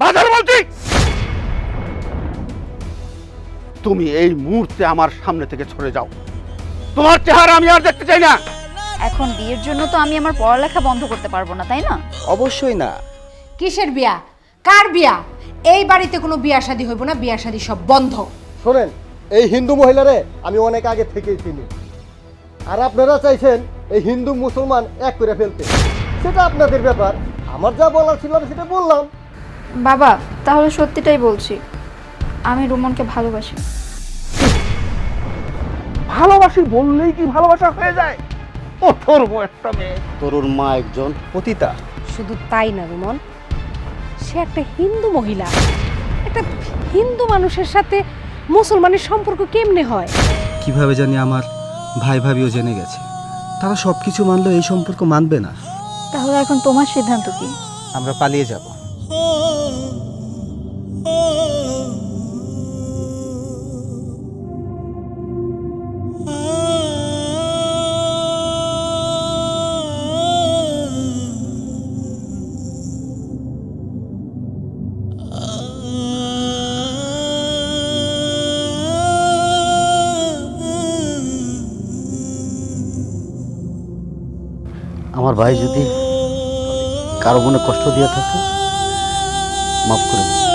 বাজার বলছি। তুমি এই মুহূর্তে আমার সামনে থেকে ছড়ে যাও। তোমার চেহারা আমি আর দেখতে চাই না। এখন বিয়ের জন্য তো আমি আমার পড়ালেখা বন্ধ করতে পারব না তাই না? অবশ্যই না। কিসের বিয়া? কার বিয়া? এই বাড়িতে কোনো বিয়া শাদী হইব না বিয়া শাদী সব বন্ধ। শোনেন এই হিন্দু মহিলারে আমি অনেক আগে থেকেই চিনি। আর আপনারা চাইছেন এই হিন্দু মুসলমান এক করে ফেলতে। সেটা আপনাদের ব্যাপার। আমার যা বলার ছিল আমি সেটা বললাম। বাবা তাহলে সত্যিটাই বলছি। আমি রুমনকে ভালোবাসি। ভালোবাসি বললেই কি ভালোবাসা হয়ে যায়? ও তোর একটা মেয়ে। তরুণ মা একজন পতিতা। শুধু তাই না রুমন। সে একটা হিন্দু মহিলা। একটা হিন্দু মানুষের সাথে মুসলমানের সম্পর্ক কেমনে হয়? কীভাবে জানি আমার ভাই ভাবিও জেনে গেছে। তারা সব কিছু মানলেও এই সম্পর্ক মানবে না। তাহলে এখন তোমার সিদ্ধান্ত কি? আমরা পালিয়ে যাব। আমার ভাই যদি কারও মনে কষ্ট দিয়ে থাকে মাফ করে দিন।